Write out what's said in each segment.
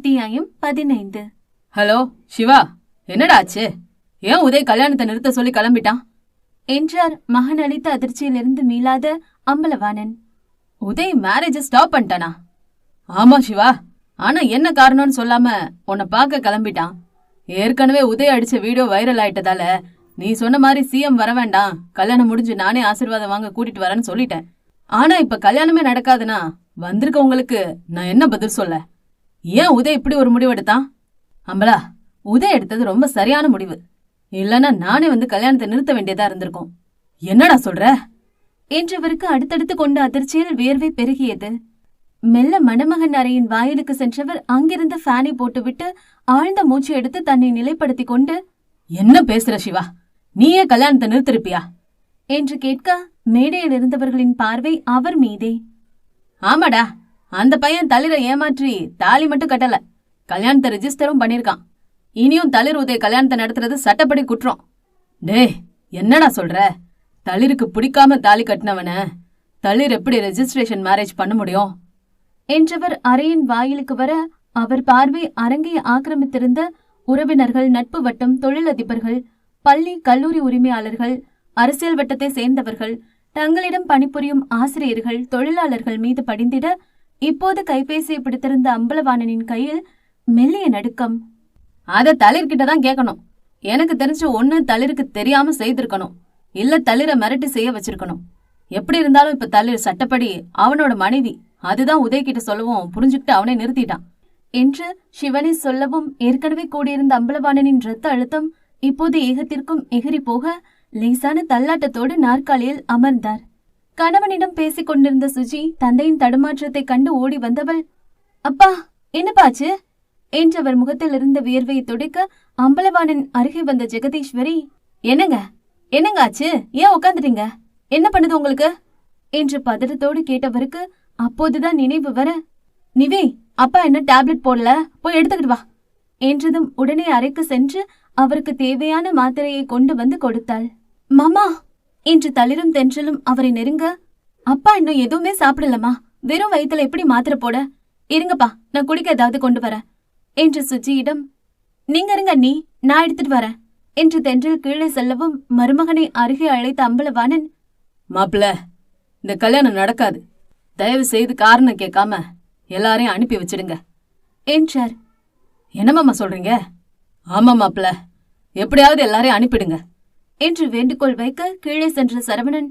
அத்தியாயம் பதினைந்து. ஹலோ சிவா என்னடா ஆச்சு ஏன் உதய் கல்யாணத்தை நிறுத்த சொல்லி கிளம்பிட்டான்? என்றார் மகன் அளித்த அதிர்ச்சியிலிருந்து மீளாத அம்பலவாணன். உதய் மேரேஜ ஸ்டாப் பண்ணிட்டானா? ஆமா சிவா. ஆனா என்ன காரணம்னு சொல்லாம உன்னை பார்க்க கிளம்பிட்டான். ஏற்கனவே உதய் அடிச்ச வீடியோ வைரல் ஆயிட்டதால நீ சொன்ன மாதிரி சிஎம் வர வேண்டாம். கல்யாணம் முடிஞ்சு நானே ஆசீர்வாதம் வாங்க கூட்டிட்டு வரேன்னு சொல்லிட்டேன். ஆனா இப்ப கல்யாணமே நடக்காதுன்னா வந்திருக்கவங்களுக்கு நான் என்ன பதில் சொல்ல? ஏன் உதய் இப்படி ஒரு முடிவு எடுத்தான்? அம்பலா உதய் எடுத்தது ரொம்ப சரியான முடிவு. இல்லைன்னா நானே வந்து கல்யாணத்தை நிறுத்த வேண்டியதா இருந்திருக்கும். என்னடா சொல்ற? என்றவருக்கு அடுத்தடுத்து கொண்ட அதிர்ச்சியில் வியர்வை பெருகியது. மெல்ல மணமகன் அறையின் வாயிலுக்கு சென்றவர் அங்கிருந்து ஃபேனை போட்டுவிட்டு ஆழ்ந்த மூச்சு எடுத்து தன்னை நிலைப்படுத்திக் கொண்டு என்ன பேசுற சிவா? நீயே கல்யாணத்தை நிறுத்திருப்பியா? என்று கேட்க மேடையில் இருந்தவர்களின் பார்வை அவர் மீதே. ஆமாடா அந்த பையன் தளிர ஏமாற்றி தாலி மட்டும் கட்டல. கல்யாணத்தை ரெஜிஸ்டரும் பண்ணிருக்கான். இனியும் தளிர் உதய கல்யாணத்தை நடத்துறது சட்டப்படி குற்றம். டே என்னடா சொல்ற? தளிருக்கு பிடிக்காம தாலி கட்டினவன. தளிர் எப்படி ரெஜிஸ்ட்ரேஷன் மேரேஜ் பண்ண முடியும்? என்றவர் அறையின் வாயிலுக்கு வர அவர் பார்வை அரங்கை ஆக்கிரமித்திருந்த உறவினர்கள் நட்பு வட்டம் தொழிலதிபர்கள் பள்ளி கல்லூரி உரிமையாளர்கள் அரசியல் வட்டத்தை சேர்ந்தவர்கள் தங்களிடம் பணிபுரியும் ஆசிரியர்கள் தொழிலாளர்கள் மீது படிந்திட இப்போது கைபேசியை பிடித்திருந்த அம்பலவாணனின் கையில் மெல்லிய நடுக்கம். அதை தளிர்கிட்ட தான் கேட்கணும். எனக்கு தெரிஞ்ச ஒன்று தளிருக்கு தெரியாம செய்திருக்கணும். இல்ல தளிர மிரட்டி செய்ய வச்சிருக்கணும். எப்படி இருந்தாலும் இப்ப தளிர் சட்டப்படி அவனோட மனைவி. அதுதான் உதயகிட்ட சொல்லவும் புரிஞ்சுக்கிட்டு அவனை நிறுத்திட்டான். என்று சிவனை சொல்லவும் ஏற்கனவே கூடியிருந்த அம்பலவாணனின் ரத்த அழுத்தம் இப்போது ஏகத்திற்கும் எகிரி போக லேசான தள்ளாட்டத்தோடு நாற்காலியில் அமர்ந்தார். கணவனிடம் பேசிக் கொண்டிருந்த சுஜி தந்தையின் தடுமாற்றத்தைக் கண்டு ஓடி வந்தவள் அப்பா என்னப்பாச்சு என்றவர் முகத்தில் இருந்த வியர்வையை துடைக்க அம்பலவாணன் அருகே வந்த ஜெகதீஸ்வரி என்னங்க? என்னங்க ஆச்சு? ஏன் உட்காந்துட்டீங்க என்ன பண்ணுது உங்களுக்கு? என்று பதட்டத்தோடு கேட்டவருக்கு அப்போதுதான் நினைவு வர நிவே அப்பா என்ன டேப்லெட் போடல? போய் எடுத்துக்கிட்டு வா என்றதும் உடனே அறைக்கு சென்று அவருக்கு தேவையான மாத்திரையை கொண்டு வந்து கொடுத்தாள். மாமா என்று தளிரும் தென்றலும் அவரை நெருங்க அப்பா இன்னும் எதுவுமே சாப்பிடலமா வெறும் வயித்துல எப்படி மாத்திரை போட? இருங்கப்பா நான் குடிக்க ஏதாவது கொண்டு வரேன் என்று சுஜியிடம் நீங்க இருங்க நீ நான் எடுத்துட்டு வரேன் என்று தென்றல் கீழே செல்லவும் மருமகனை அருகே அழைத்த அம்பலவாணன் மாப்பிள இந்த கல்யாணம் நடக்காது. தயவு செய்து காரணம் கேட்காம எல்லாரையும் அனுப்பி வச்சிடுங்க. என்றார். என்னமாம்மா சொல்றீங்க? ஆமா மாப்பிள எப்படியாவது எல்லாரையும் அனுப்பிடுங்க. என்று வேண்டுகோள் வைக்க கீழே சென்ற சரவணன்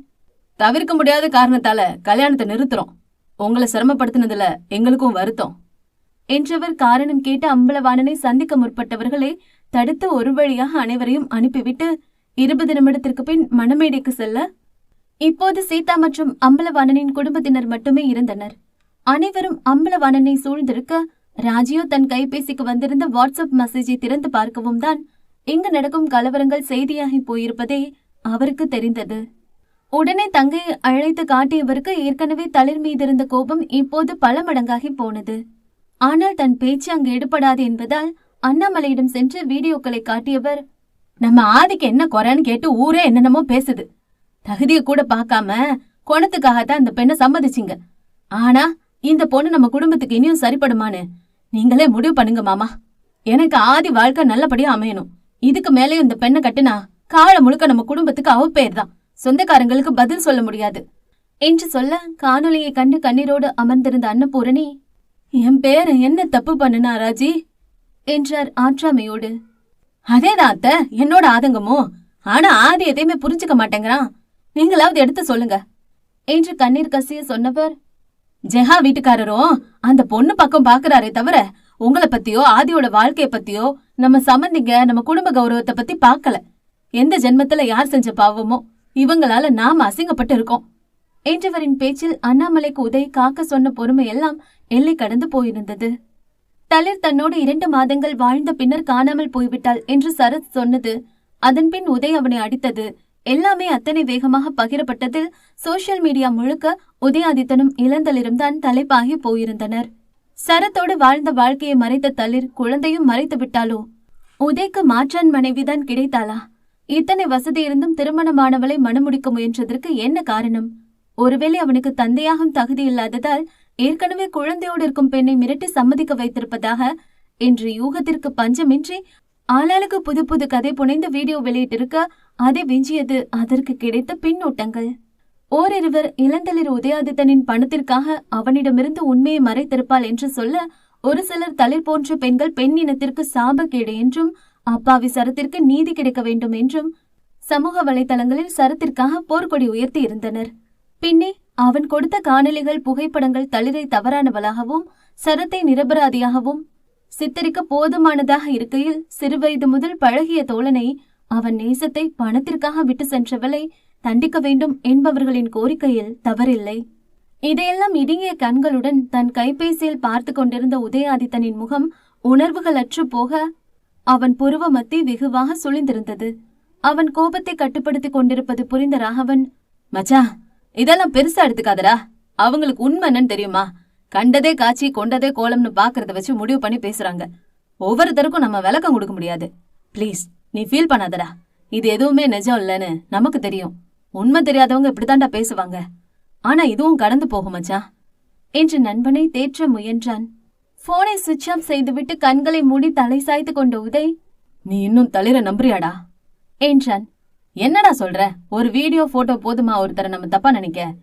தவிர்க்க முடியாத காரணத்தால கல்யாணத்தை நிறுத்துறோம். உங்களை சிரமப்படுத்தினதுல எங்களுக்கும் வருத்தம் என்றவர் காரணம் கேட்டு அம்பலவாணனை சந்திக்க முற்பட்டவர்களை தடுத்து ஒரு வழியாக அனைவரையும் அனுப்பிவிட்டு இருபது நிமிடத்திற்கு பின் மணமேடைக்கு செல்ல இப்போது சீதா மற்றும் அம்பலவாணனின் குடும்பத்தினர் மட்டுமே இருந்தனர். அனைவரும் அம்பலவாணனை சூழ்ந்திருக்க ராஜியோ தன் கைபேசிக்கு வந்திருந்த வாட்ஸ்அப் மெசேஜை திறந்து பார்க்கவும் தான் இங்கு நடக்கும் கலவரங்கள் செய்தியாகி போயிருப்பதே அவருக்கு தெரிந்தது. உடனே தங்கையை அழைத்து காட்டியவருக்கு ஏற்கனவே தளிர் மீதிருந்த கோபம் இப்போது பல மடங்காகி போனது. ஆனால் தன் பேச்சு அங்கு எடுபடாது என்பதால் அண்ணாமலையிடம் சென்று வீடியோக்களை காட்டியவர் நம்ம ஆதிக்கு என்ன குறைன்னு கேட்டு ஊரே என்னென்னமோ பேசுது. தகுதியை கூட பார்க்காம குணத்துக்காகத்தான் இந்த பெண்ணை சம்மதிச்சிங்க. ஆனா இந்த பொண்ணு நம்ம குடும்பத்துக்கு இனியும் சரிப்படுமான்னு நீங்களே முடிவு பண்ணுங்க மாமா. எனக்கு ஆதி வாழ்க்கை நல்லபடியா அமையணும். இதுக்கு மேலேயும் இந்த பெண்ணை கட்டுனா காலம் முழுக்க நம்ம குடும்பத்துக்கு அவ பேர் தான் சொந்தக்காரங்களுக்கு பதில் சொல்ல முடியாது. என்று சொல்ல காணொலியை கண்டு கண்ணீரோடு அமர்ந்திருந்த அன்னபூரணி என் பேர் என்ன தப்பு பண்ணுனா ராஜி? என்றார் ஆற்றாமையோடு. அதேதான் அத்த என்னோட ஆதங்கமும் ஆனா ஆதி எதையுமே புரிஞ்சுக்க மாட்டேங்கிறான். நீங்களாவது எடுத்து சொல்லுங்க. என்று கண்ணீர் கசிய சொன்னவர் ஜெஹா வீட்டுக்காரரும் அந்த பொண்ணு பக்கம் பாக்குறாரே தவிர உங்களை பத்தியோ ஆதியோட வாழ்க்கைய பத்தியோ நம்ம சம்பந்திங்க நம்ம குடும்ப கௌரவத்தை பத்தி பார்க்கல. எந்த ஜென்மத்துல யார் செஞ்ச பாவமோ இவங்களால நாம அசிங்கப்பட்டு இருக்கோம். என்றவரின் பேச்சில் அண்ணாமலைக்கு உதய் காக்க சொன்ன பொறுமை எல்லாம் எல்லை கடந்து போயிருந்தது. தளிர் தன்னோடு இரண்டு மாதங்கள் வாழ்ந்த பின்னர் காணாமல் போய்விட்டாள் என்று சரத் சொன்னது. அதன்பின் உதய் அவனை அடித்தது. எல்லாமே அத்தனை வேகமாக பகிரப்பட்டதில் சோஷியல் மீடியா முழுக்க உதயாதித்தனும் இளந்தளிரும் தான் தலைப்பாகி போயிருந்தனர். சரத்தோடு வாழ்ந்த வாழ்க்கையை மறைத்த தளிர் குழந்தையும் மறைத்து விட்டாளோ? உதய்க்கு மாற்றான் மனைவிதான் கிடைத்தாளா? இத்தனை வசதி இருந்தும் திருமணமானவளை மணமுடிக்க முயன்றதற்கு என்ன காரணம்? ஒருவேளை அவனுக்கு தந்தையாகும் தகுதி இல்லாததால் ஏற்கனவே குழந்தையோடு இருக்கும் பெண்ணை மிரட்டி சம்மதிக்க வைத்திருப்பதாக என்று யூகத்திற்கு பஞ்சமின்றி ஆளாளுக்கு புது புது கதை புனைந்து வீடியோ வெளியிட்டிருக்க அதை விஞ்சியது அதற்கு கிடைத்த பின்னூட்டங்கள். ஓரிருவர் இளந்தளிர் உதயாதித்தனின் பணத்திற்காக அவனிடமிருந்து உண்மையை மறைத்திருப்பாள் என்று சொல்ல ஒரு சிலர் தளிர் போன்ற பெண்கள் பெண் இனத்திற்கு சாபக்கேடு என்றும் அப்பாவி சரத்திற்கு நீதி கிடைக்க வேண்டும் என்றும் சமூக வலைதளங்களில் சரத்திற்காக போர்க்கொடி உயர்த்தி இருந்தனர். பின்னே அவன் கொடுத்த காணொலிகள் புகைப்படங்கள் தளிரை தவறானவளாகவும் சரத்தை நிரபராதியாகவும் சித்தரிக்க போதுமானதாக இருக்கையில் சிறுவயது முதல் பழகிய தோழனை அவன் நேசத்தை பணத்திற்காக விட்டு சென்றவளை தண்டிக்க வேண்டும் என்பவர்களின் கோரிக்கையில் தவறில்லை. இதையெல்லாம் இடுங்கிய கண்களுடன் தன் கைபேசியில் பார்த்து கொண்டிருந்த உதயாதித்தனின் முகம் உணர்வுகளற்று போக அவன் புருவ மத்தி வெகுவாக சுழிந்திருந்தது. அவன் கோபத்தை கட்டுப்படுத்திக் கொண்டிருப்பது புரிந்த ராகவன் மச்சா இதெல்லாம் பெருசா எடுத்துக்காதடா. அவங்களுக்கு உண்மை என்னன்னு தெரியுமா? கண்டதே காட்சி கொண்டதே கோலம்னு பாக்குறத வச்சு முடிவு பண்ணி பேசுறாங்க. ஒவ்வொருத்தருக்கும் நம்ம விளக்கம் கொடுக்க முடியாது. ப்ளீஸ் நீ ஃபீல் பண்ணாதடா. இது எதுவுமே நிஜம் இல்லைன்னு நமக்கு தெரியும். உண்மை தெரியாதவங்க இப்படித்தான்டா பேசுவாங்க. ஆனா இதுவும் கடந்து போகும் மச்சான் என்று நண்பனை தேற்ற முயன்றான். போனை சுவிட்ச் ஆஃப் செய்துவிட்டு கண்களை மூடி தலை சாய்த்து கொண்ட உதய் நீ இன்னும் தளிர நம்புறியாடா? என்றான். என்னடா சொல்ற? ஒரு வீடியோ போட்டோ போதுமா ஒருத்தரை நம்ம தப்பா நினைக்க?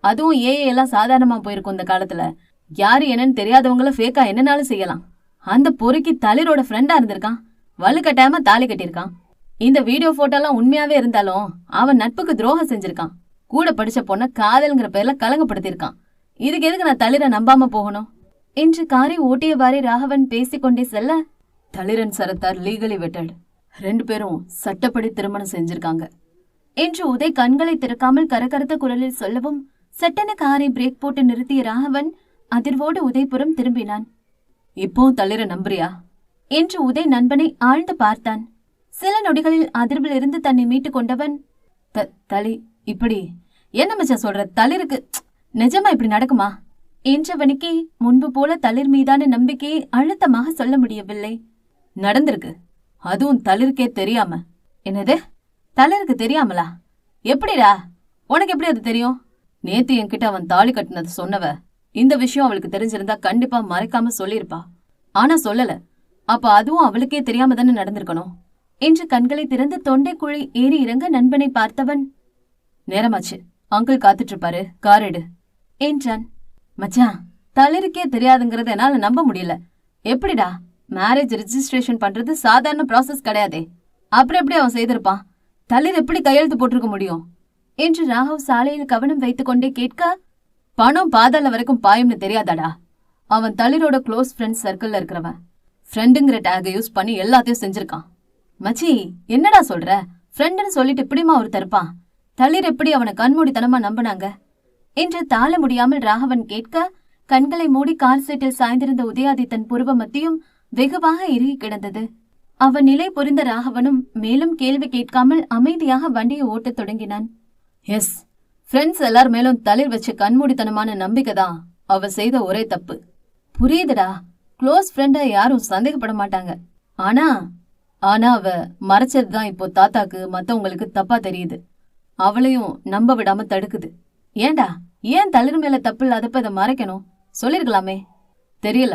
அதுவும் ஏஐ எல்லாம் சாதாரணமா போயிருக்கும் இந்த காலத்துல. யாரு என்னன்னு தெரியாதவங்கள ஃபேக்கா என்னனாலும் செய்யலாம். அந்த பொறுக்கி தளிரோட ஃப்ரெண்டா இருந்திருக்கான். வலுக்கட்டாயமா தாலி கட்டியிருக்கான். இந்த வீடியோ போட்டோலாம் உண்மையாவே இருந்தாலும் அவன் நட்புக்கு துரோகம் செஞ்சிருக்கான். கூட படிச்ச பொண்ண காதல்ங்கிற பேர்ல கலங்கப்படுத்திருக்கான் இதுக்கு எதுக்கு நான் தளிர நம்பாம போகணும்? என்று காரை ஓட்டியவாறே ராகவன் பேசிக்கொண்டே செல்ல தளிரன் சரத்தார் லீகலி வெட்டட். ரெண்டு பேரும் சட்டப்படி திருமணம் செஞ்சிருக்காங்க. என்று உதய் கண்களை திறக்காமல் கரகரத்த குரலில் சொல்லவும் சட்டென காரை பிரேக் போட்டு நிறுத்திய ராகவன் அதிர்வோடு உதய்புரம் திரும்பினான். இப்போ தளிர நம்புறியா? என்று உதய் நண்பனை ஆழ்ந்து பார்த்தான். சில நொடிகளில் அதிர்வில் இருந்து தன்னை மீட்டுக் கொண்டவன் த தளி இப்படி. என்ன மச்சான் சொல்ற? தளிருக்கு நிஜமா இப்படி நடக்குமா? என்றவனுக்கே முன்பு போல தளிர் மீதான நம்பிக்கையை அழுத்தமாக சொல்ல முடியவில்லை. நடந்திருக்கு. அதுவும் தளிருக்கே தெரியாம. என்னது? தளிருக்கு தெரியாமலா? எப்படிடா? உனக்கு எப்படி அது தெரியும்? நேத்து என்கிட்ட அவன் தாலி கட்டினது சொன்னவ. இந்த விஷயம் அவளுக்கு தெரிஞ்சிருந்தா கண்டிப்பா மறைக்காம சொல்லியிருப்பா. ஆனா சொல்லல. அப்ப அதுவும் அவளுக்கே தெரியாம தானே நடந்திருக்கணும். என்று கண்களை திறந்து தொண்டைக்குழி ஏறி இறங்க நண்பனை பார்த்தவன் நேரமாச்சு அங்கிள் காத்துட்டு இருப்பாரு கார் எடு என்றான். மச்சான் தளிருக்கே தெரியாதுங்கிறத என்னால நம்ப முடியல. எப்படிடா மேரேஜ் ரெஜிஸ்ட்ரேஷன் பண்றது சாதாரண ப்ராசஸ் கிடையாதே. அப்புறம் எப்படி அவன் செய்திருப்பான்? தளிர் எப்படி கையெழுத்து போட்டிருக்க முடியும்? என்று ராகவ் சாலையில் கவனம் வைத்துக் கொண்டே கேட்க பணம் பாதாள வரைக்கும் பாயும்னு தெரியாதாடா? அவன் தளிரோட க்ளோஸ் ஃப்ரெண்ட்ஸ் சர்க்கிள்ல இருக்கிறவன். ஃப்ரெண்டுங்கிற டேகை யூஸ் பண்ணி எல்லாத்தையும் செஞ்சிருக்கான். மச்சி என்னடா சொல்ற? ஃப்ரெண்டுன்னு சொல்லிட்டு இப்படிமா ஒருத்தர் தருப்பான் தளிர் எப்படி அவனை கண்மூடித்தனமா நம்பினாங்க? என்று தாழ முடியாமல் ராகவன் கேட்க கண்களை மூடி கார் சீட்டில் சாய்ந்திருந்த உதயாதித்தன் புருவ மத்தியும் வெகுவாக இறுகி கிடந்தது. அவன் நிலை புரிந்த ராகவனும் மேலும் கேள்வி கேட்காமல் அமைதியாக வண்டியை ஓட்டத் தொடங்கினான். எஸ் ஃப்ரெண்ட்ஸ் எல்லார் மேலும் தளிர் வச்ச கண்மூடித்தனமான நம்பிக்கை தான் அவ செய்த ஒரே தப்பு. புரியுதுடா. க்ளோஸ் ஃப்ரெண்டை யாரும் சந்தேகப்பட மாட்டாங்க. ஆனா ஆனா அவ மறைச்சது தான் இப்போ தாத்தாக்கு மத்தவங்களுக்கு தப்பா தெரியுது. அவளையும் நம்ப விடாம தடுக்குது. ஏன்டா ஏன் தளிர் மேல தப்பு இல்லாதப்ப இதை மறைக்கணும்? சொல்லிருக்கலாமே. தெரியல.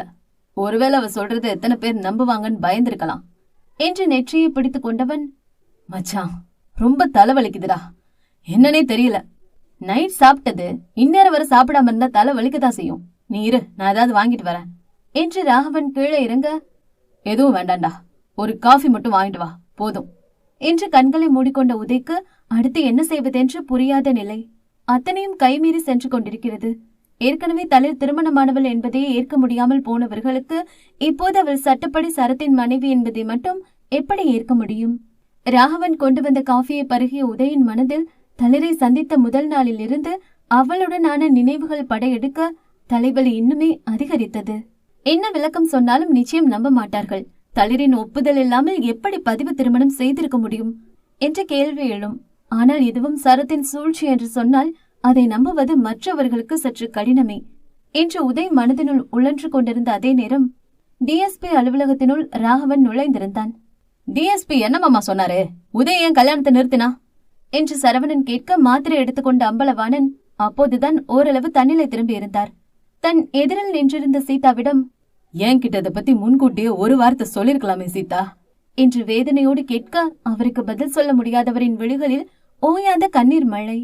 ஒருவேளை அவ சொல்றது எத்தனை பேர் நம்புவாங்கன்னு பயந்திருக்கலாம். என்று நெற்றியை பிடித்து கொண்டவன் மச்சான் ரொம்ப தலைவலிக்குதுடா. என்னன்னே தெரியல. நைட் சாப்பிட்டது இந்நேரம் வரை சாப்பிடாம இருந்தா தலை வலிக்கதான் செய்யும். நீ இரு நான் ஏதாவது வாங்கிட்டு வரேன். என்று ராகவன் கீழே இறங்க எதுவும் வேண்டாம்டா. ஒரு காஃபி மட்டும் வாங்கிட்டு வா போதும். என்று கண்களை மூடிக்கொண்ட உதைக்கு அடுத்து என்ன செய்வதென்று புரியாத நிலை. அத்தனையும் கைமீறி சென்று கொண்டிருக்கிறது. ஏற்கனவே தலையில் திருமணமானவள் என்பதையே ஏற்க முடியாமல் போனவர்களுக்கு இப்போது அவள் சட்டப்படி சரத்தின் மனைவி என்பதை மட்டும் எப்படி ஏற்க முடியும்? ராகவன் கொண்டு வந்த காஃபியை பருகிய உதயின் மனதில் தளிரை சந்தித்த முதல் நாளில் இருந்து அவளுடனான நினைவுகள் படையெடுக்க தலைவலி இன்னுமே அதிகரித்தது. என்ன விளக்கம் சொன்னாலும் நிச்சயம் நம்ப மாட்டார்கள். தளிரின் ஒப்புதல் இல்லாமல் எப்படி பதிவு திருமணம் செய்திருக்க முடியும்? என்ற கேள்வி எழும். ஆனால் இதுவும் சரத்தின் சூழ்ச்சி என்று சொன்னால் அதை நம்புவது மற்றவர்களுக்கு சற்று கடினமே. என்று உதய் மனதினுள் உழன்று கொண்டிருந்த அதே நேரம் டிஎஸ்பி அலுவலகத்தினுள் ராகவன் நுழைந்திருந்தான். டிஎஸ்பி என்னமாமா சொன்னாரு? உதய ஏன் கல்யாணத்தை நிறுத்தினா? என்று சரவணன் கேட்க மாத்திரை எடுத்துக்கொண்ட அம்பலவாணன் அப்போதுதான் ஓரளவு தன்னிலை திரும்பி இருந்தார். தன் எதிரில் நின்றிருந்த சீதாவிடம் என்கிட்ட அதை பத்தி முன்கூட்டியே ஒரு வார்த்தை சொல்லிருக்கலாமே சீதா. என்று வேதனையோடு கேட்க அவருக்கு பதில் சொல்ல முடியாதவரின் விழிகளில் ஓயாத கண்ணீர் மழை.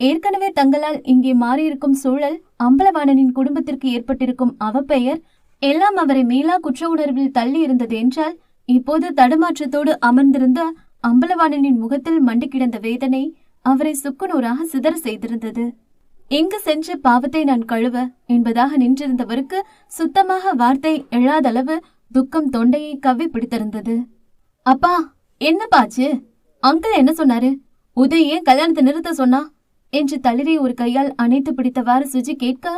ஏற்கனவே தங்களால் இங்கே மாறியிருக்கும் சூழல் அம்பலவாணனின் குடும்பத்திற்கு ஏற்பட்டிருக்கும் அவப்பெயர் எல்லாம் அவரை மீளா குற்ற உணர்வில் தள்ளி இருந்தது என்றால் இப்போது தடுமாற்றத்தோடு அமர்ந்திருந்த அம்பலவாணனின் முகத்தில் மண்டு கிடந்த வேதனை அவரை சுக்குநூறாக சிதற செய்திருந்தது. எங்கு சென்று பாவத்தை நான் கழுவ என்பதாக நின்றிருந்தவருக்கு சுத்தமாக வார்த்தை எழாதளவு துக்கம் தொண்டையை கவ்வி பிடித்திருந்தது. அப்பா என்ன பாச்சு? அங்கிள் என்ன சொன்னாரு? உதய ஏன் கல்யாணத்தை நிறுத்த சொன்னா? என்று தளிரை ஒரு கையால் அணைத்து பிடித்தவாறு சுஜி கேட்க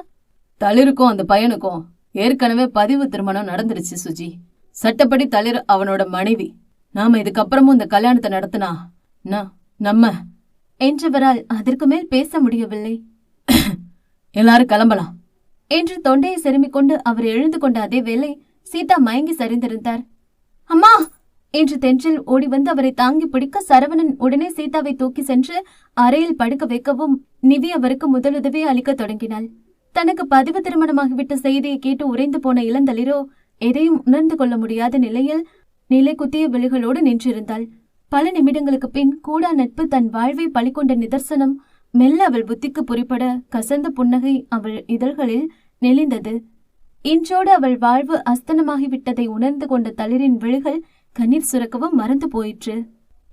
தளிருக்கும் அந்த பையனுக்கும் ஏற்கனவே பதிவு திருமணம் நடந்துருச்சு சுஜி. சட்டப்படி தளிர் அவனோட மனைவி. நாம இதுக்கப்புறமும் இந்த கல்யாணத்தை நடத்தினா நம்ம என்றவரால் அதற்கு மேல் பேச முடியவில்லை. எல்லாரும் கிளம்பலாம். என்று தொண்டையை செருமிக் கொண்டு அவர் எழுந்து கொண்ட அதே வேளை சீதா மயங்கி சரிந்திருந்தார். அம்மா! என்று தென்றல் ஓடி வந்து அவரை தாங்கி பிடிக்க சரவணன் உடனே சீதாவை தூக்கி சென்று அறையில் படுக்க வைக்கவும் நிவி அவருக்கு முதலுதவி அளிக்கத் தொடங்கினாள். தனக்கு பதிவு திருமணமாகிவிட்ட செய்தியை கேட்டு உறைந்து போன இளந்தளிரோ எதையும் உணர்ந்து கொள்ள முடியாத நிலையில் நிலை குத்திய விழிகளோடு நின்றிருந்தாள். பல நிமிடங்களுக்கு பின் கூடா நட்பு தன் வாழ்வை பழிக்கொண்ட நிதர்சனம் மெல்ல அவள் புத்திக்கு புரிப்பட கசந்த புன்னகை அவள் இதழ்களில் நெளிந்தது. இன்றோடு அவள் வாழ்வு அஸ்தனமாகிவிட்டதை உணர்ந்து கொண்ட தளிரின் விழுகள் கண்ணீர் சுரக்கவும் மறந்து போயிற்று.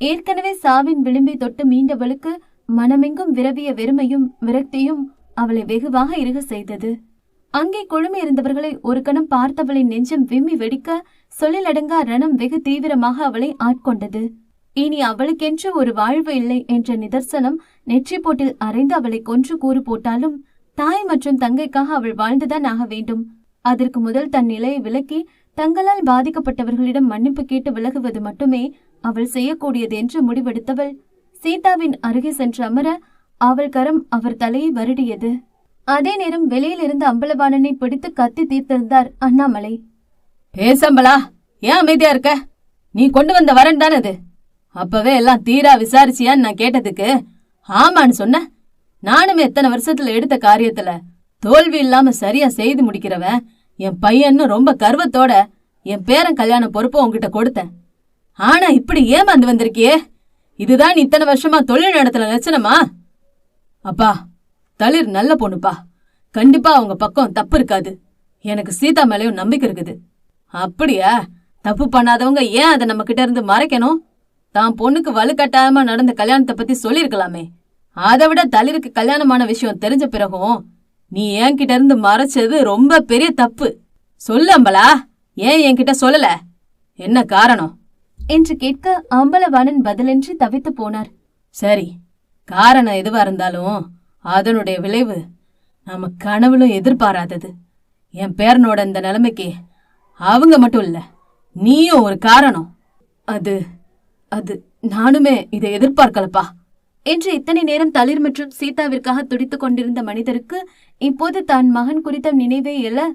ஏற்கனவே சாவின் விளிம்பை தொட்டு மீண்டவளுக்கு மனமெங்கும் விரவிய வெறுமையும் விரக்தியும் அவளை வெகுவாக இருக செய்தது. அங்கே குழுமி இருந்தவர்களை ஒரு கணம் பார்த்தவளின் நெஞ்சம் விம்மி வெடிக்க சொல்லிலடங்கா ரணம் வெகு தீவிரமாக அவளை ஆட்கொண்டது. இனி அவளுக்கென்று ஒரு வாழ்வு இல்லை என்ற நிதர்சனம் நெற்றி போட்டில் அரைந்து அவளை கொன்று கூறு போட்டாலும் தாய் மற்றும் தங்கைக்காக அவள் வாழ்ந்துதான் ஆக வேண்டும். அதற்கு முதல் தன் நிலையை விலக்கி தங்களால் பாதிக்கப்பட்டவர்களிடம் மன்னிப்பு கேட்டு விலகுவது மட்டுமே அவள் செய்யக்கூடியது என்று முடிவெடுத்தவள். சீதாவின் அருகே சென்று அமர அவள் கரம் அவர் தலையை வருடியது. அதே நேரம் வெளியில் இருந்த அம்பலவாணனை பிடித்து கத்தி தீர்த்திருந்தார் அண்ணாமலை. பேசம்பலா ஏன் அமைதியா இருக்க? நீ கொண்டு வந்த வரன் தான் அது அப்பவே எல்லாம் தீரா விசாரிச்சியான்னு நான் கேட்டதுக்கு ஆமான்னு சொன்ன. நானும் எத்தனை வருஷத்துல எடுத்த காரியத்துல தோல்வி இல்லாம சரியா செய்து முடிக்கிறவன் என் பையன்னு ரொம்ப கர்வத்தோட என் பேரன் கல்யாண பொறுப்பை உங்ககிட்ட கொடுத்தேன். ஆனா இப்படி ஏமாந்து வந்திருக்கியே? இதுதான் இத்தனை வருஷமா தொழில் நடத்துல லட்சணமா? அப்பா தளிர் நல்ல பொண்ணுப்பா. கண்டிப்பா அவங்க பக்கம் தப்பு இருக்காது. எனக்கு சீதா மேலேயும் நம்பிக்கை இருக்குது. அப்படியா? தப்பு பண்ணாதவங்க ஏன் அதை நம்ம கிட்ட இருந்து மறைக்கணும்? தான் பொண்ணுக்கு வலுக்கட்டாயமா நடந்த கல்யாணத்தை பத்தி சொல்லிருக்கலாமே அதை விட தளிருக்கு கல்யாணமான விஷயம் தெரிஞ்ச பிறகும் நீ என்கிட்ட இருந்து மறைச்சது ரொம்ப பெரிய தப்பு. சொல்லு அம்பலா ஏன் என்கிட்ட சொல்லல? என்ன காரணம்? என்று கேட்க அம்பலவாணன் பதிலின்றி தவித்து போனார். சரி காரணம் எதுவா இருந்தாலும் அதனுடைய விளைவு நம்ம கனவுலும் எதிர்பாராதது. என் பேரனோட இந்த நிலைமைக்கு அவங்க மட்டும் இல்ல நீயும் ஒரு காரணம். அது அது நானுமே இதை எதிர்பார்க்கலப்பா. என்று இத்தனை நேரம் தளிர் மற்றும் சீதாவிற்காக துடித்துக் கொண்டிருந்த மனிதருக்கு இப்போது தான் மகன் குறித்த நினைவே எழ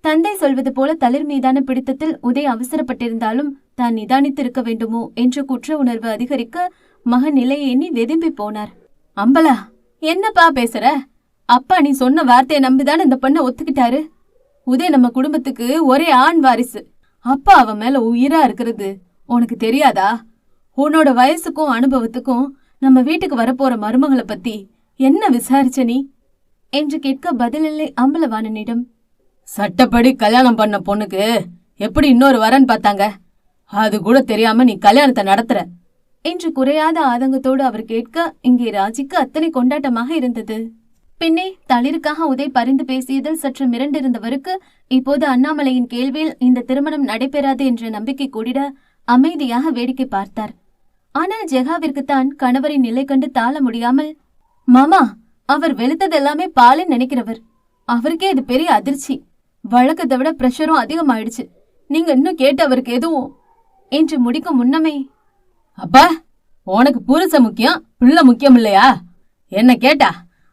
தந்தை சொல்வது போல தளிர் மீதான பிடித்தத்தில் உதய் அவசரப்பட்டிருந்தாலும் தான் நிதானித்து இருக்க வேண்டுமோ என்ற குற்ற உணர்வு அதிகரிக்க மகன் நிலையை எண்ணி வெதும்பி போனார். அம்பலா என்னப்பா பேசுற? அப்பா நீ சொன்ன வார்த்தையை நம்பிதானே இந்த பொண்ணை ஒத்துக்கிட்டாரு? உதய் நம்ம குடும்பத்துக்கு ஒரே ஆண் வாரிசு. அப்பா அவன் மேல உயிரா இருக்கிறது. உனக்கு தெரியாதா? உன்னோட வயசுக்கும் அனுபவத்துக்கும் நம்ம வீட்டுக்கு வரப்போற மருமகளை பத்தி என்ன விசாரிச்ச நீ? என்று கேட்க பதிலில்லை அம்பலவாணனிடம். சட்டப்படி கல்யாணம் பண்ண பொண்ணுக்கு எப்படி இன்னொரு வரன் பார்த்தாங்க? அது கூட தெரியாம நீ கல்யாணத்தை நடத்துற. என்று குறையாத ஆதங்கத்தோடு அவர் கேட்க இங்கே ராஜிக்கு அத்தனை கொண்டாட்டமாக இருந்தது. பின்னே தளிருக்காக உதய் பரிந்து பேசியதில் சற்று மிரண்டிருந்தவருக்கு இப்போது அண்ணாமலையின் கேள்வியில் இந்த திருமணம் நடைபெறாது என்ற நம்பிக்கை கூடிட அமைதியாக வேடிக்கை பார்த்தார். ஆனால் ஜெகாவிற்கு தான் கணவரின் நிலை கண்டு தாழ முடியாமல் மாமா அவர் வெளுத்ததெல்லாமே பாலின் நினைக்கிறவர். அவருக்கே இது பெரிய அதிர்ச்சி. வழக்கத்தை விட பிரஷரும் அதிகமாயிடுச்சு. நீங்க இன்னும் கேட்டு அவருக்கு எதுவும்? என்று முடிக்கும் முன்னமே அப்பா உனக்கு புருஷ முக்கியம் பிள்ளை முக்கியம் இல்லையா? என்ன கேட்டா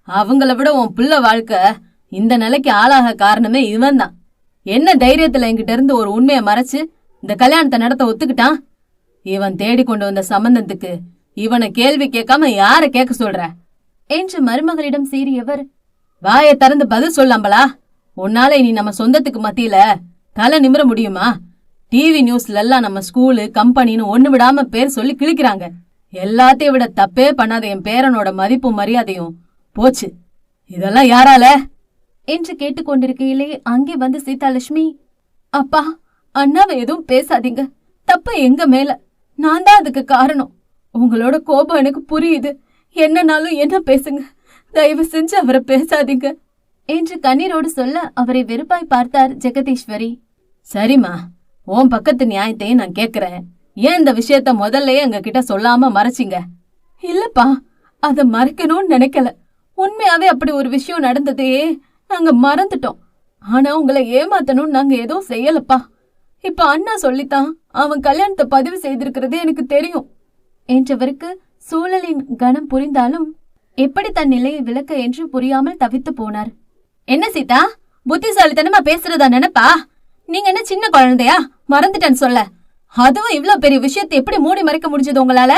அவங்கள விட உன் பிள்ளை வாழ்க்கை இந்த நிலைக்கு ஆளாக காரணமே இவன் தான் என்ன தைரியத்துல என்கிட்ட இருந்து ஒரு உண்மையை மறைச்சு இந்த கல்யாணத்தை நடத்த ஒத்துக்கிட்டான்? இவன் தேடி கொண்டு வந்த சம்பந்தத்துக்கு இவனை கேள்வி கேட்காம யார கேட்க சொல்ற? என்று மருமகளிடம் சீறியவர் வாயை திறந்து பதில் சொல்லாம்பலா உன்னால இனி நம்ம சொந்தத்துக்கு மத்தியில தலை நிமிர முடியுமா? டிவி நியூஸ்ல எல்லாம் நம்ம ஸ்கூலு கம்பெனின்னு ஒண்ணு விடாம பேர் சொல்லி கிழிக்கிறாங்க. எல்லாத்தையும் விட தப்பே பண்ணாத என் பேரனோட மதிப்பும் மரியாதையும் போச்சு. இதெல்லாம் யாரால? என்று கேட்டுக்கொண்டிருக்கையிலே அங்கே வந்து சீதாலட்சுமி அப்பா அண்ணாவை எதுவும் பேசாதீங்க. தப்பு எங்க மேல? நான் தான் அதுக்கு காரணம். உங்களோட கோபம் எனக்கு புரியுது. என்னனாலும் என்ன பேசுங்க? தயவு செஞ்சு அவரை பேசாதீங்க. என்று கண்ணீரோடு சொல்ல அவரை வெறுப்பாய் பார்த்தார் ஜெகதீஸ்வரி. சரிம்மா உன் பக்கத்து நியாயத்தையும் நான் கேட்கிறேன். ஏன் இந்த விஷயத்த முதல்லயே எங்க கிட்ட சொல்லாம மறைச்சிங்க? இல்லப்பா அத மறைக்கணும்னு நினைக்கல. உண்மையாவே அப்படி ஒரு விஷயம் நடந்ததையே நாங்க மறந்துட்டோம். ஆனா உங்களை ஏமாத்தணும்னு நாங்க எதுவும் செய்யலப்பா. இப்ப அண்ணா சொல்லித்தான் அவன் கல்யாணத்தை பதிவு செய்திருக்கிறது எனக்கு தெரியும் என்றவருக்கு சூழலின் கணம் புரிந்தாலும் எப்படி தன் நிலையை விளக்க என்று புரியாமல் தவித்து போனார். என்ன சீதா புத்திசாலித்தனமா பேசுறதா நினைப்பா? நீங்க என்ன சின்ன குழந்தையா? மறந்துட்டேன்னு சொல்ல. அதுவும் இவ்ளோ பெரிய விஷயத்தை எப்படி மூடி மறைக்க முடிஞ்சது உங்களால?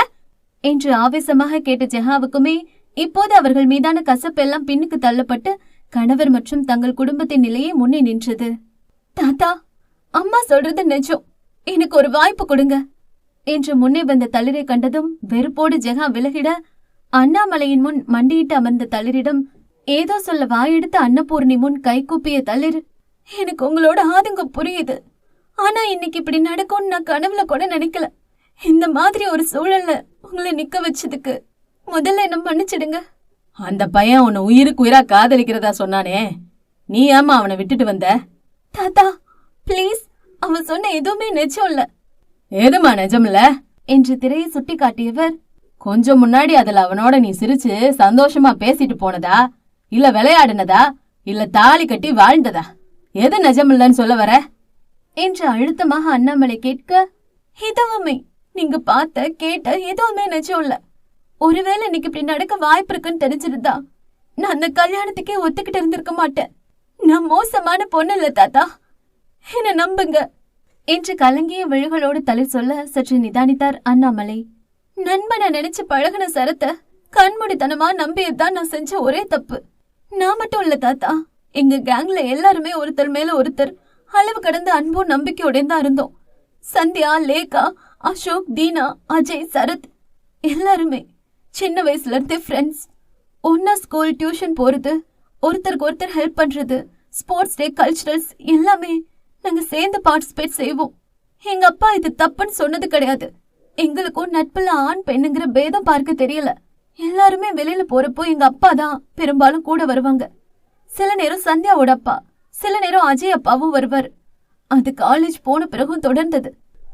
என்று ஆவேசமாக கேட்ட ஜெஹாவுக்குமே இப்போது அவர்கள் மீதான கசப்பெல்லாம் பின்னுக்கு தள்ளப்பட்டு கணவர் மற்றும் தங்கள் குடும்பத்தின் நிலையே முன்னே நின்றது. தாத்தா அம்மா சொல்றது நிஜம். எனக்கு ஒரு வாய்ப்பு கொடுங்க. என்று முன்னே வந்த தளிரை கண்டதும் வெறுப்போடு ஜெகா விலகிட அண்ணாமலையின் முன் மண்டியிட்டு அமர்ந்த தளிரிடம் ஏதோ சொல்ல வாயெடுத்த அன்னபூர்ணி முன் கைகூப்பிய தளிர் எனக்கு உங்களோட ஆதங்கம் புரியுது. ஆனா இன்னைக்கு இப்படி நடக்கும்னு நான் கனவுல கூட நினைக்கல. இந்த மாதிரி ஒரு சூழல்ல உங்களை நிக்க வச்சதுக்கு முதல்ல என்ன மன்னிச்சிடுங்க. அந்த பையன் உன்னை உயிருக்கு உயிரா காதலிக்கிறதா சொன்னானே. நீ ஏமா அவனை விட்டுட்டு வந்த? தாத்தா ப்ளீஸ் அவன் சொன்ன எதுவுமே நிஜம் இல்ல. ஏதுமா இல்ல? என்று திரையை சுட்டி காட்டியவர் கொஞ்சம் முன்னாடி அதுல அவனோட நீ சிரிச்சு சந்தோஷமா பேசிட்டு போனதா? இல்ல விளையாடினதா? இல்ல தாலி கட்டி வாழ்ந்ததா? எது நிஜமில்லன்னு சொல்ல வர? என்று அழுத்தமாக அண்ணாமலை கேட்க எதுவுமே. நீங்க பார்த்த கேட்ட எதுவுமே நிஜம் இல்ல. ஒருவேளை இன்னைக்கு இப்படி நடக்க வாய்ப்பு இருக்குன்னு தெரிஞ்சிருந்தா நான் அந்த கல்யாணத்துக்கே ஒத்துக்கிட்டு இருந்திருக்க மாட்டேன். நான் மோசமான பொண்ணு இல்ல தாத்தா. என்ன நம்புங்க. என்று கலங்கிய விழிகளோடு தலை சொல்ல சற்று நிதானித்தார் அண்ணாமலை. நண்பனை நினைச்சு பழகுன சரத்தை கண்மூடித்தனமா நம்பியதுதான் நான் செஞ்ச ஒரே தப்பு. நான் மட்டும் இல்ல தாத்தா. எங்க கேங்ல எல்லாருமே ஒருத்தர் மேல ஒருத்தர். அளவு கடந்த அன்பும் நம்பிக்கையுடன் தான் இருந்தோம். சந்தியா லேகா அசோக் தீனா அஜய் சரத் எல்லாருமே சின்ன வயசுல இருந்து ஃப்ரெண்ட்ஸ் ஒன்னா ஸ்கூல் டியூஷன் போறது ஒருத்தருக்கு ஒருத்தர் ஹெல்ப் பண்றது ஸ்போர்ட்ஸ் டே கல்ச்சுரல்ஸ் எல்லாமே நாங்க சேர்ந்து பார்ட்டிசிபேட் செய்வோம். எங்க அப்பா இது தப்புன்னு சொன்னது கிடையாது. எங்களுக்கும் நட்புல ஆண் பெண்ணுங்கிற பேதம் பார்க்க தெரியல. எல்லாருமே வெளியில போறப்போ எங்க அப்பா தான் பெரும்பாலும் கூட வருவாங்க. சில நேரம் சந்தியாவோட அப்பா சில நேரம் அஜய் அப்பாவும் வருவார். அது காலேஜ் போன பிறகும் தொடர்ந்தது.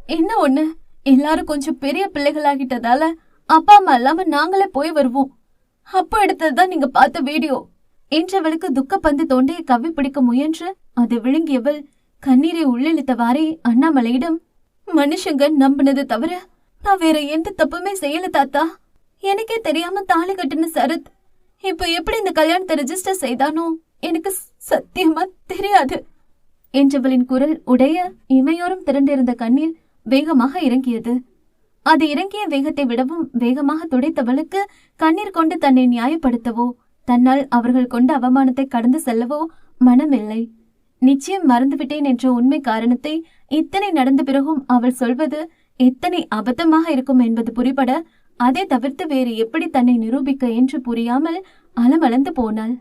என்ன ஒண்ணு? எல்லாரும் கொஞ்சம் பெரிய பிள்ளைகளாகிட்டதால அப்பா அம்மா இல்லாம நாங்களே போய் வருவோம். அப்போ எடுத்ததுதான் நீங்க பார்த்த வீடியோ. என்றவளுக்கு துக்கப்பந்து தொண்டையை கவ்வி பிடிக்க முயன்று அது விழுங்கியவள் கண்ணீரை உள்ளிழுத்தவாறே அண்ணாமலையிடம் மனுஷங்க நம்பினது தவிர நான் வேற எந்த தப்புமே செய்யல தாத்தா. எனக்கே தெரியாம தாலி கட்டின சரத் இப்போ எப்படி இந்த கல்யாணத்தை ரெஜிஸ்டர் செய்தானோ எனக்கு சத்தியமா தெரியாது என்றவளின் குரல் உடைய இமையோரம் திரண்டிருந்த கண்ணீர் வேகமாக இறங்கியது. அது இறங்கிய வேகத்தை விடவும் வேகமாக துடைத்தவளுக்கு கண்ணீர் கொண்டு தன்னை நியாயப்படுத்தவோ தன்னால் அவர்கள் கொண்ட அவமானத்தை கடந்து செல்லவோ மனமில்லை. நிச்சயம் மறந்துவிட்டேன் என்ற உண்மை காரணத்தை இத்தனை நடந்த பிறகும் அவள் சொல்வது எத்தனை அபத்தமாக இருக்கும் என்பது புரிபட அதை தவிர்த்து வேறு எப்படி தன்னை நிரூபிக்க என்று புரியாமல் அலமளந்து போனாள்.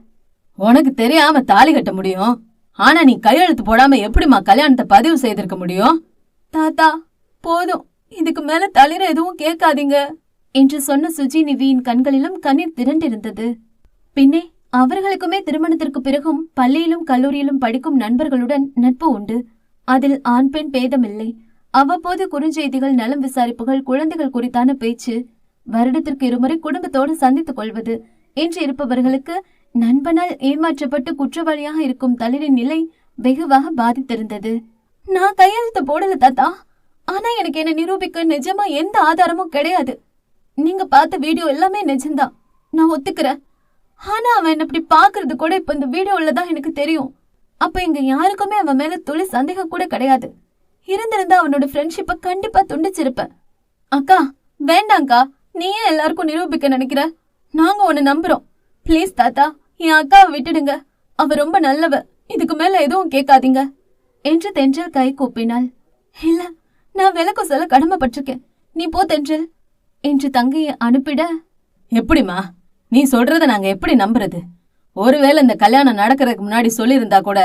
உனக்கு தெரியாம தாலி கட்ட முடியும். ஆனா நீ கையெழுத்து போடாம எப்படிம்மா கல்யாணத்தை பதிவு செய்திருக்க முடியும்? தாத்தா போதும். இதுக்கு மேல தளிர எதுவும் கேட்காதீங்க. என்று சொன்ன சுஜி நிவியின் கண்களிலும் கண்ணீர் திரண்டிருந்தது. பின்னே அவர்களுக்குமே திருமணத்திற்கு பிறகும் பள்ளியிலும் கல்லூரியிலும் படிக்கும் நண்பர்களுடன் நட்பு உண்டு. அதில் ஆண் பெண் பேதமில்லை. அவ்வப்போது குறுஞ்செய்திகள் நலம் விசாரிப்புகள் குழந்தைகள் குறித்தான பேச்சு வருடத்திற்கு இருமுறை குடும்பத்தோடு சந்தித்துக் கொள்வது. என்று இருப்பவர்களுக்கு நண்பனால் ஏமாற்றப்பட்டு குற்றவாளியாக இருக்கும் தளிரின் நிலை வெகுவாக பாதித்திருந்தது. நான் கையெழுத்து போடல தாத்தா. ஆனா எனக்கு என்ன நிரூபிக்க நிஜமா எந்த ஆதாரமும் கிடையாது. நீங்க பார்த்த வீடியோ எல்லாமே நிஜம்தான். நான் ஒத்துக்கிறேன். ஆனா அவன் என்ன இப்படி பாக்குறது கூட இப்ப இந்த வீடியோல தான் எனக்கு தெரியும். அப்ப இங்க யாருக்குமே அவன் மேல துளி சந்தேகம் கூட கிடையாது. இருந்திருந்தா அவனோட ஃப்ரெண்ட்ஷிப்பை கண்டிப்பா துண்டிச்சிருப்பேன். அக்கா வேண்டாங்க்கா நீ ஏன் எல்லாருக்கும் நிரூபிக்க நினைக்கிற? நாங்க உன்னை நம்புறோம். ப்ளீஸ் தாத்தா என் அக்காவை விட்டுடுங்க. அவ ரொம்ப நல்லவ. இதுக்கு மேல எதுவும் கேட்காதீங்க. என்று தென்றல் கை கூப்பினாள். இல்ல நான் விளக்கு சொல்ல கடமைப்பட்டிருக்கேன். நீ போ தென்றல். என்று தங்கையை அனுப்பிட எப்படிம்மா? நீ சொல்றத நாங்க எப்படி நம்புறது? ஒருவேளை இந்த கல்யாணம் நடக்கிறதுக்கு முன்னாடி சொல்லியிருந்தா கூட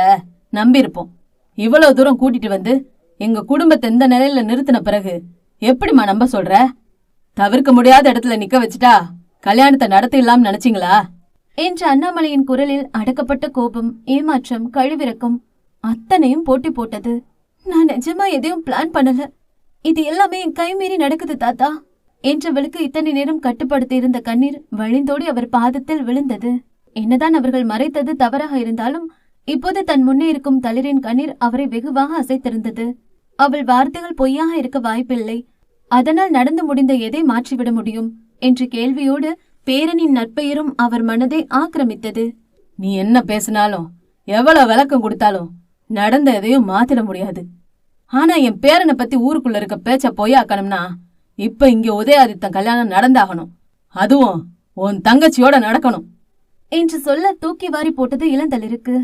நம்பியிருப்போம். இவ்வளவு தூரம் கூட்டிட்டு வந்து எங்க குடும்பத்தை இந்த நிலையில நிறுத்தின பிறகு எப்படிம்மா நம்ப சொல்ற? தவிர்க்க முடியாத இடத்துல நிக்க வச்சுட்டா கல்யாணத்தை நடத்திடலாம்னு நினைச்சீங்களா? என்று அண்ணாமலையின் குரலில் அடக்கப்பட்ட கோபம் ஏமாற்றம் கழிவிறக்கம் அத்தனையும் போட்டி போட்டது. நான் நிஜமா எதையும் பிளான் பண்ணல. இது எல்லாமே என் கை மீறி நடக்குது தாத்தா. என்றவளுக்கு இத்தனை நேரம் கட்டுப்படுத்தி இருந்த கண்ணீர் வழிந்தோடி அவர் பாதத்தில் விழுந்தது. என்னதான் அவர்கள் மறைத்தது தவறாக இருந்தாலும் இப்போது தன் முன்னே இருக்கும் தளிரின் கண்ணீர் அவரை வெகுவாக அசைத்திருந்தது. அவள் வார்த்தைகள் பொய்யாக இருக்க வாய்ப்பில்லை. அதனால் நடந்து முடிந்த எதை மாற்றிவிட முடியும் என்ற கேள்வியோடு பேரனின் நற்பெயரும் அவர் மனதை ஆக்கிரமித்தது. நீ என்ன பேசினாலும் எவ்வளவு விளக்கம் கொடுத்தாலும் நடந்த எதையும் மாத்திட முடியாது. ஆனா என் பேரனை பத்தி ஊருக்குள்ள இருக்க பேச்ச பொய்யாக்கணும்னா இப்ப இங்க உதயாதித்தன் கல்யாணம் நடந்தாகணும். அதுவும் உன் தங்கச்சியோட நடக்கணும். என்று சொல்ல தூக்கி வாரி போட்டது இளந்தளிருக்கு.